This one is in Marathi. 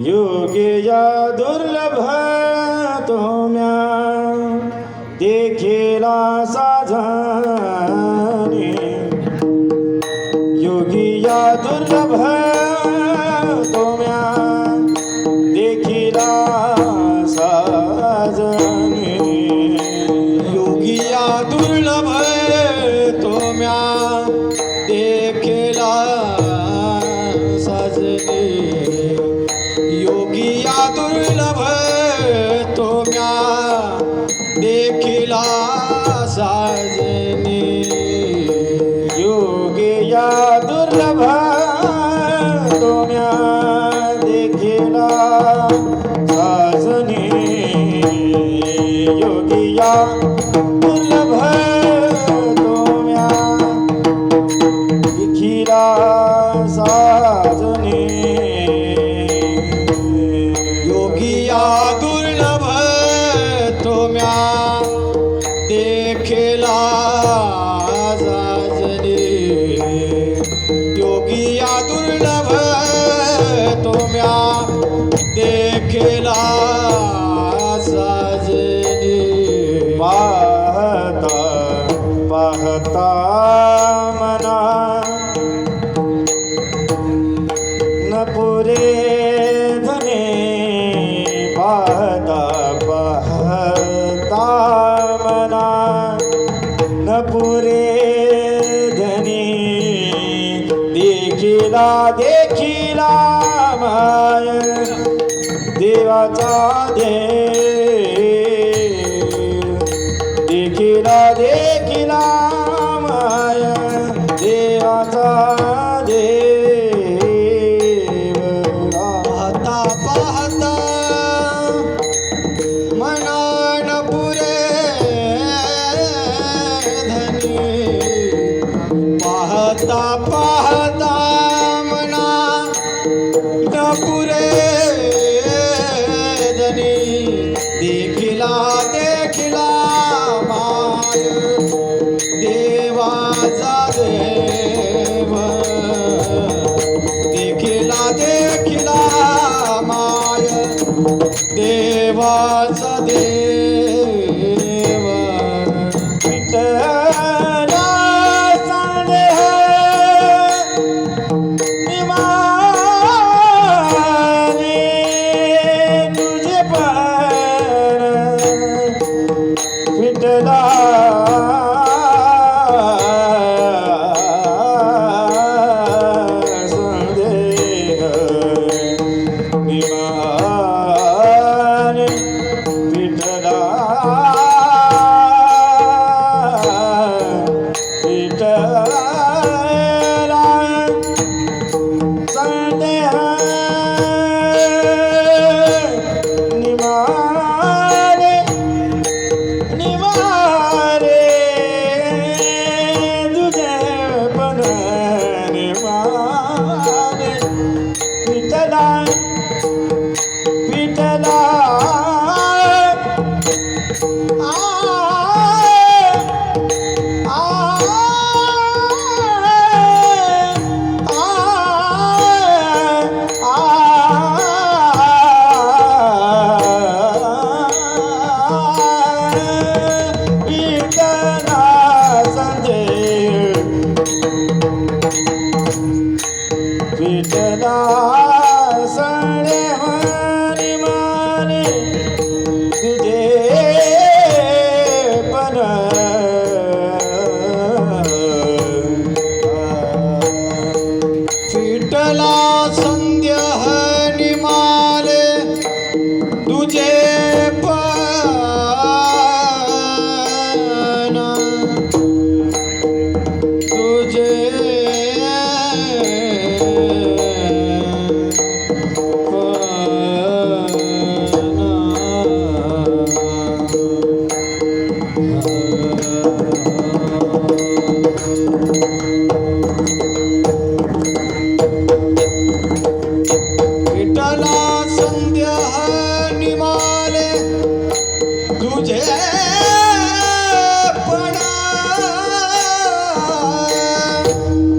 योगे या दुर्लभ तोम्या देखिला साधने. योगिया दुर्लभ दुर्लभ तो म्या देखिला साजनी. योगे योगिया दुर्लभ तोम्या देखिला साजनी. योगिया या दुर्लभ तुम्या देखला साजने योगिया दुर्लभ तुम्या देखला पाहता पाहता मना न पुरे देखिला माय देवाचा दे फिटला Tchau.